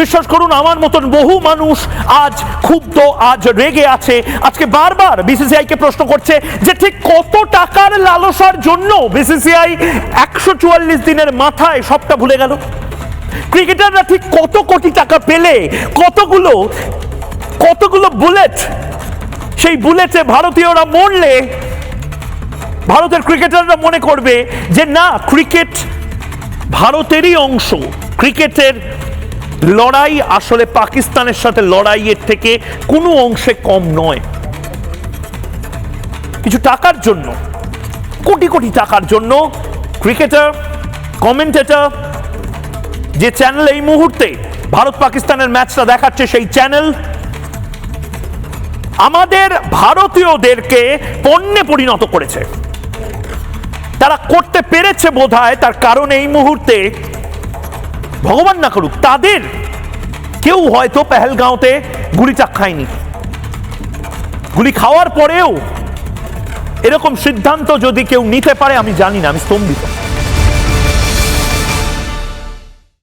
বিশ্বাস করুন, আমার মতন বহু মানুষ আজ ক্ষুব্ধ, আজ রেগে আছে। আজকে বারবার বিসিসিআই কে প্রশ্ন করছে যে ঠিক কত টাকার লালসার জন্য বিসিসিআই একশো চুয়াল্লিশ দিনের মাথায় সবটা ভুলে গেল? ক্রিকেটাররা ঠিক কত কোটি টাকা পেলে, কতগুলো কতগুলো বুলেট, সেই বুলেটে ভারতীয়রা মরলে, ভারতের ক্রিকেটাররা মনে করবে যে না, ক্রিকেট ভারতেরই অংশ, ক্রিকেটের লড়াই আসলে পাকিস্তানের সাথে লড়াইয়ের থেকে কোনো অংশে কম নয়। কিছু টাকার জন্য, কোটি কোটি টাকার জন্য ক্রিকেটার, কমেন্টেটর যে চ্যানেল এই মুহূর্তে ভারত পাকিস্তানের ম্যাচটা দেখাচ্ছে সেই চ্যানেল, আমাদের ভারতীয়দেরকে পণ্যে পরিণত করেছে। তারা করতে পেরেছে বোধহয়, তার কারণ এই মুহূর্তে ভগবান না করুক, তাদের। কেউ হয়তো পেহেলগাঁওতে গুলিটা খায়নি গুলি খাওয়ার পরেও এরকম সিদ্ধান্ত যদি কেউ নিতে পারে, আমি জানি না, আমি স্তম্ভিত।